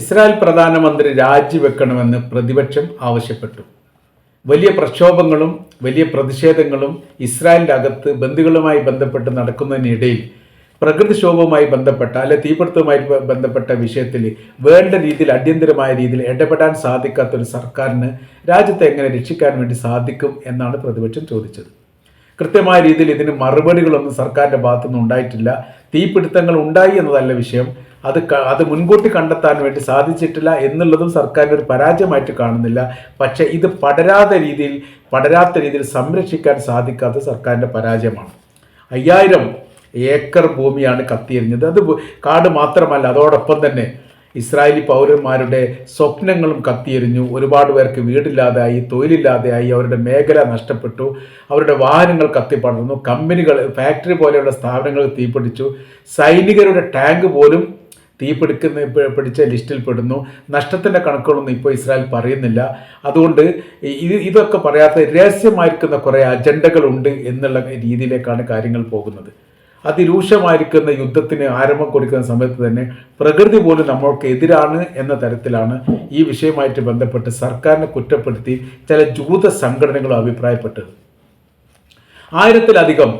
Israel പ്രധാനമന്ത്രി രാജിവെക്കണമെന്ന് പ്രതിപക്ഷം ആവശ്യപ്പെട്ടു. വലിയ പ്രക്ഷോഭങ്ങളും വലിയ പ്രതിഷേധങ്ങളും ഇസ്രായേലിന്റെ അകത്ത് ബന്ധുക്കളുമായി ബന്ധപ്പെട്ട് നടക്കുന്നതിനിടയിൽ പ്രകൃതിക്ഷോഭവുമായി ബന്ധപ്പെട്ട അല്ലെ തീപിടുത്തവുമായി ബന്ധപ്പെട്ട വിഷയത്തിൽ വേണ്ട രീതിയിൽ അടിയന്തരമായ രീതിയിൽ ഇടപെടാൻ സാധിക്കാത്ത ഒരു സർക്കാരിന് രാജ്യത്തെ എങ്ങനെ രക്ഷിക്കാൻ വേണ്ടി സാധിക്കും എന്നാണ് പ്രതിപക്ഷം ചോദിച്ചത്. കൃത്യമായ രീതിയിൽ ഇതിന് മറുപടികളൊന്നും സർക്കാരിന്റെ ഭാഗത്തുനിന്ന് ഉണ്ടായിട്ടില്ല. തീപിടുത്തങ്ങൾ ഉണ്ടായി എന്നതല്ല വിഷയം. അത് അത് മുൻകൂട്ടി കണ്ടെത്താൻ വേണ്ടി സാധിച്ചിട്ടില്ല എന്നുള്ളതും സർക്കാരിന് ഒരു പരാജയമായിട്ട് കാണുന്നില്ല. പക്ഷേ ഇത് പടരാത്ത രീതിയിൽ പടരാത്ത രീതിയിൽ സംരക്ഷിക്കാൻ സാധിക്കാത്ത സർക്കാരിന്റെ പരാജയമാണ്. അയ്യായിരം ഏക്കർ ഭൂമിയാണ് കത്തിയെറിഞ്ഞത്. അത് കാട് മാത്രമല്ല അതോടൊപ്പം തന്നെ ഇസ്രായേലി പൗരന്മാരുടെ സ്വപ്നങ്ങളും കത്തിയെരിഞ്ഞു ഒരുപാട് പേർക്ക് വീടില്ലാതെയായി തൊഴിലില്ലാതെയായി അവരുടെ മേഖല നഷ്ടപ്പെട്ടു. അവരുടെ വാഹനങ്ങൾ കത്തിപ്പടർന്നു കമ്പനികൾ ഫാക്ടറി പോലെയുള്ള സ്ഥാപനങ്ങൾ തീപിടിച്ചു. സൈനികരുടെ ടാങ്ക് പോലും തീപിടിക്കുന്ന പിടിക്കുന്ന പിടിച്ച ലിസ്റ്റിൽ പെടുന്നു. നഷ്ടത്തിന്റെ കണക്കുകളൊന്നും ഇപ്പോൾ ഇസ്രായേൽ പറയുന്നില്ല. അതുകൊണ്ട് ഇത് ഇതൊക്കെ പറയാത്ത രഹസ്യമായിരിക്കുന്ന കുറേ അജണ്ടകളുണ്ട് എന്നുള്ള രീതിയിലേക്കാണ് കാര്യങ്ങൾ പോകുന്നത്. അതിരൂക്ഷമായിരിക്കുന്ന യുദ്ധത്തിന് ആരംഭം കൊടുക്കുന്ന സമയത്ത് തന്നെ പ്രകൃതി പോലും നമ്മൾക്ക് എതിരാണ് എന്ന തരത്തിലാണ് ഈ വിഷയമായിട്ട് ബന്ധപ്പെട്ട് സർക്കാരിനെ കുറ്റപ്പെടുത്തി ചില ജൂത സംഘടനകളും അഭിപ്രായപ്പെട്ടത്. ആയിരത്തിലധികം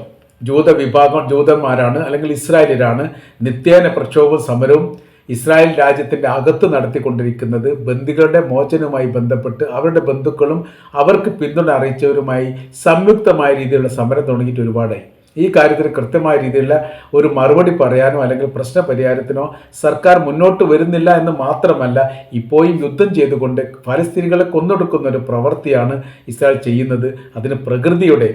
ജൂത വിഭാഗം ജൂതന്മാരാണ് അല്ലെങ്കിൽ ഇസ്രായേലിലാണ് നിത്യേന പ്രക്ഷോഭവും സമരവും ഇസ്രായേൽ രാജ്യത്തിന്റെ അകത്ത് നടത്തിക്കൊണ്ടിരിക്കുന്നത്. ബന്ദികളുടെ മോചനവുമായി ബന്ധപ്പെട്ട് അവരുടെ ബന്ധുക്കളും അവർക്ക് പിന്തുണ അറിയിച്ചവരുമായി സംയുക്തമായ രീതിയിലുള്ള സമരം തുടങ്ങിയിട്ട് ഒരുപാടായി. ഈ കാര്യത്തിന് കൃത്യമായ രീതിയിലുള്ള ഒരു മറുപടി പറയാനോ അല്ലെങ്കിൽ പ്രശ്ന പരിഹാരത്തിനോ സർക്കാർ മുന്നോട്ട് വരുന്നില്ല എന്ന് മാത്രമല്ല ഇപ്പോഴും യുദ്ധം ചെയ്തുകൊണ്ട് ഫലസ്തീനികളെ കൊന്നൊടുക്കുന്ന ഒരു പ്രവൃത്തിയാണ് ഇസ്രായേൽ ചെയ്യുന്നത്. അതിന് പ്രകൃതിയുടെ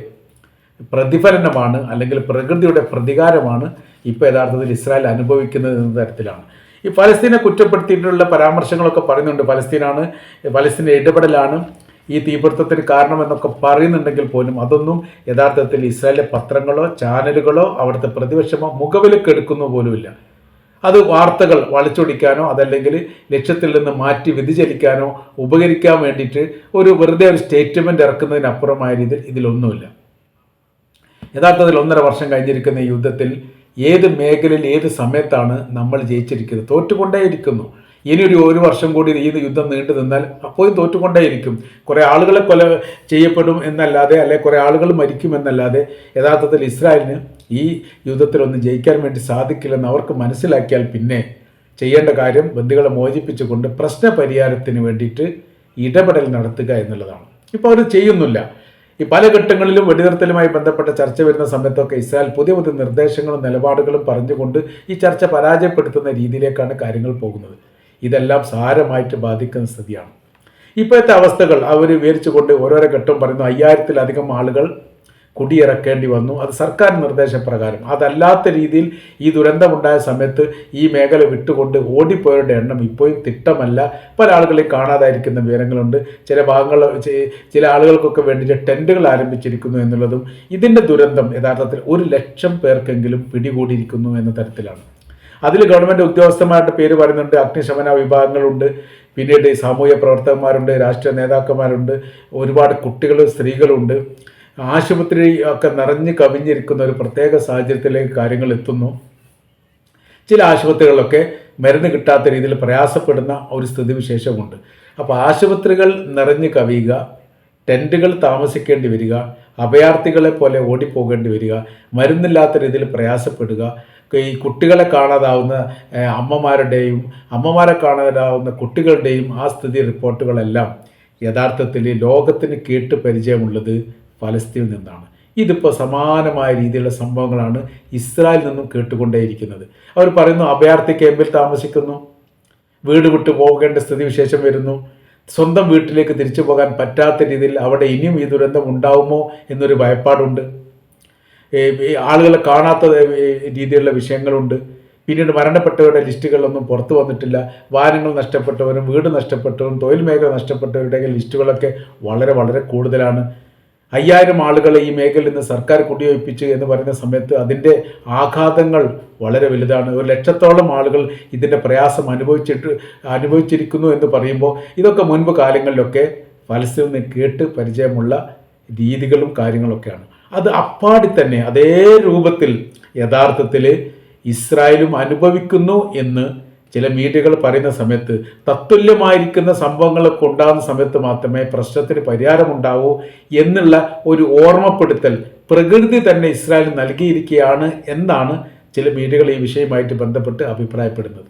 പ്രതിഫലനമാണ് അല്ലെങ്കിൽ പ്രകൃതിയുടെ പ്രതികാരമാണ് ഇപ്പോൾ യഥാർത്ഥത്തിൽ ഇസ്രായേൽ അനുഭവിക്കുന്നത് എന്ന തരത്തിലാണ്. ഈ ഫലസ്തീനെ കുറ്റപ്പെടുത്തിയിട്ടുള്ള പരാമർശങ്ങളൊക്കെ പറയുന്നുണ്ട്. ഫലസ്തീനാണ് ഫലസ്തീന്റെ ഇടപെടലാണ് ഈ തീപിടുത്തത്തിന് കാരണമെന്നൊക്കെ പറയുന്നുണ്ടെങ്കിൽ പോലും അതൊന്നും യഥാർത്ഥത്തിൽ ഇസ്രായേലിലെ പത്രങ്ങളോ ചാനലുകളോ അവിടുത്തെ പ്രതിപക്ഷമോ മുഖവിലേക്ക് എടുക്കുന്ന പോലുമില്ല. അത് വാർത്തകൾ വളച്ചൊടിക്കാനോ അതല്ലെങ്കിൽ ലക്ഷ്യത്തിൽ നിന്ന് മാറ്റി വ്യതിചലിക്കാനോ ഉപകരിക്കാൻ വേണ്ടിയിട്ട് ഒരു വെറുതെ ഒരു സ്റ്റേറ്റ്മെന്റ് ഇറക്കുന്നതിനപ്പുറമായ രീതിയിൽ ഇതിലൊന്നുമില്ല. യഥാർത്ഥത്തിൽ ഒന്നര വർഷം കഴിഞ്ഞിരിക്കുന്ന യുദ്ധത്തിൽ ഏത് മേഖലയിൽ ഏത് സമയത്താണ് നമ്മൾ ജയിച്ചിരിക്കുന്നത്? തോറ്റുകൊണ്ടേയിരിക്കുന്നു. ഇനി ഒരു ഒരു വർഷം കൂടി ഈ യുദ്ധം നീണ്ടു നിന്നാൽ അപ്പോഴും തോറ്റുകൊണ്ടേയിരിക്കും. കുറേ ആളുകളെ കൊല ചെയ്യപ്പെടും എന്നല്ലാതെ അല്ലെ കുറേ ആളുകൾ മരിക്കും എന്നല്ലാതെ യഥാർത്ഥത്തിൽ ഇസ്രായേലിന് ഈ യുദ്ധത്തിലൊന്നും ജയിക്കാൻ വേണ്ടി സാധിക്കില്ലെന്ന് അവർക്ക് മനസ്സിലാക്കിയാൽ പിന്നെ ചെയ്യേണ്ട കാര്യം ബന്ധുക്കളെ മോചിപ്പിച്ചുകൊണ്ട് പ്രശ്ന പരിഹാരത്തിന് വേണ്ടിയിട്ട് ഇടപെടൽ നടത്തുക എന്നുള്ളതാണ്. ഇപ്പോൾ അവർ ചെയ്യുന്നില്ല. ഈ പല ഘട്ടങ്ങളിലും വെടിനിർത്തലുമായി ബന്ധപ്പെട്ട ചർച്ച വരുന്ന സമയത്തൊക്കെ ഇസ്രായേൽ പുതിയ പുതിയ നിർദ്ദേശങ്ങളും നിലപാടുകളും പറഞ്ഞുകൊണ്ട് ഈ ചർച്ച പരാജയപ്പെടുത്തുന്ന രീതിയിലേക്കാണ് കാര്യങ്ങൾ പോകുന്നത്. ഇതെല്ലാം സാരമായിട്ട് ബാധിക്കുന്ന സ്ഥിതിയാണ്. ഇപ്പോഴത്തെ അവസ്ഥകൾ അവർ വിവരിച്ചുകൊണ്ട് ഓരോരോ ഘട്ടം പറയുന്നു അയ്യായിരത്തിലധികം ആളുകൾ കുടിയിറക്കേണ്ടി വന്നു. അത് സർക്കാർ നിർദ്ദേശപ്രകാരം. അതല്ലാത്ത രീതിയിൽ ഈ ദുരന്തമുണ്ടായ സമയത്ത് ഈ മേഖല വിട്ടുകൊണ്ട് ഓടിപ്പോയവരുടെ എണ്ണം ഇപ്പോഴും തിട്ടമല്ല. പല ആളുകളെ കാണാതായിരിക്കുന്ന വിവരങ്ങളുണ്ട്. ചില ഭാഗങ്ങൾ ചില ആളുകൾക്കൊക്കെ വേണ്ടിയിട്ട് ടെന്റുകൾ ആരംഭിച്ചിരിക്കുന്നു എന്നുള്ളതും ഇതിന്റെ ദുരന്തം യഥാർത്ഥത്തിൽ ഒരു ലക്ഷം പേർക്കെങ്കിലും പിടികൂടിയിരിക്കുന്നു എന്ന തരത്തിലാണ്. അതിൽ ഗവൺമെന്റ് ഉദ്യോഗസ്ഥന്മാരുടെ പേര് പറയുന്നുണ്ട്. അഗ്നിശമന വിഭാഗങ്ങളുണ്ട്. പിന്നീട് സാമൂഹ്യ പ്രവർത്തകന്മാരുണ്ട്. രാഷ്ട്രീയ നേതാക്കന്മാരുണ്ട്. ഒരുപാട് കുട്ടികൾ സ്ത്രീകളുണ്ട്. ആശുപത്രി ഒക്കെ നിറഞ്ഞു കവിഞ്ഞിരിക്കുന്ന ഒരു പ്രത്യേക സാഹചര്യത്തിലേക്ക് കാര്യങ്ങൾ എത്തുന്നു. ചില ആശുപത്രികളിലൊക്കെ മരുന്ന് കിട്ടാത്ത രീതിയിൽ പ്രയാസപ്പെടുന്ന ഒരു സ്ഥിതിവിശേഷമുണ്ട്. അപ്പോൾ ആശുപത്രികൾ നിറഞ്ഞു കവിയുക ടെന്റുകൾ താമസിക്കേണ്ടി വരിക അഭയാർത്ഥികളെ പോലെ ഓടിപ്പോകേണ്ടി വരിക മരുന്നില്ലാത്ത രീതിയിൽ പ്രയാസപ്പെടുക ഈ കുട്ടികളെ കാണാതാവുന്ന അമ്മമാരുടെയും അമ്മമാരെ കാണാതാവുന്ന കുട്ടികളുടെയും ആ സ്ഥിതി റിപ്പോർട്ടുകളെല്ലാം യഥാർത്ഥത്തിൽ ലോകത്തിന് കേട്ട് പരിചയമുള്ളത് ഫലസ്തീനിൽ നിന്നാണ്. ഇതിപ്പോൾ സമാനമായ രീതിയിലുള്ള സംഭവങ്ങളാണ് ഇസ്രായേലിൽ നിന്നും കേട്ടുകൊണ്ടേയിരിക്കുന്നത്. അവർ പറയുന്നു അഭയാർത്ഥി ക്യാമ്പിൽ താമസിക്കുന്നു. വീട് വിട്ടു പോകേണ്ട സ്ഥിതിവിശേഷം വരുന്നു. സ്വന്തം വീട്ടിലേക്ക് തിരിച്ചു പോകാൻ പറ്റാത്ത രീതിയിൽ അവിടെ ഇനിയും ഈ ദുരന്തം ഉണ്ടാവുമോ എന്നൊരു ഭയപ്പാടുണ്ട്. ആളുകളെ കാണാത്ത രീതിയിലുള്ള വിഷയങ്ങളുണ്ട്. പിന്നീട് മരണപ്പെട്ടവരുടെ ലിസ്റ്റുകളൊന്നും പുറത്തു വന്നിട്ടില്ല. വാഹനങ്ങൾ നഷ്ടപ്പെട്ടവരും വീട് നഷ്ടപ്പെട്ടവരും തൊഴിൽ മേഖല നഷ്ടപ്പെട്ടവരുടെ ലിസ്റ്റുകളൊക്കെ വളരെ വളരെ കൂടുതലാണ്. അയ്യായിരം ആളുകളെ ഈ മേഖലയിൽ നിന്ന് സർക്കാർ കുടിയൊഴിപ്പിച്ചു എന്ന് പറയുന്ന സമയത്ത് അതിന്റെ ആഘാതങ്ങൾ വളരെ വലുതാണ്. ഒരു ലക്ഷത്തോളം ആളുകൾ ഇതിന്റെ പ്രയാസം അനുഭവിച്ചിട്ട് അനുഭവിച്ചിരിക്കുന്നു എന്ന് പറയുമ്പോൾ ഇതൊക്കെ മുൻപ് കാലങ്ങളിലൊക്കെ ഫലസ്തീനിൽ നിന്ന് കേട്ട് പരിചയമുള്ള രീതികളും കാര്യങ്ങളൊക്കെയാണ്. അത് അപ്പാടി തന്നെ അതേ രൂപത്തിൽ യഥാർത്ഥത്തിൽ ഇസ്രായേലും അനുഭവിക്കുന്നു എന്ന് ചില മീഡിയകൾ പറയുന്ന സമയത്ത് തത്തുല്യമായിരിക്കുന്ന സംഭവങ്ങളൊക്കെ ഉണ്ടാകുന്ന സമയത്ത് മാത്രമേ പ്രശ്നത്തിന് പരിഹാരമുണ്ടാവൂ എന്നുള്ള ഒരു ഓർമ്മപ്പെടുത്തൽ പ്രകൃതി തന്നെ ഇസ്രായേൽ നൽകിയിരിക്കുകയാണ് എന്നാണ് ചില മീഡിയകൾ ഈ വിഷയമായിട്ട് ബന്ധപ്പെട്ട് അഭിപ്രായപ്പെടുന്നത്.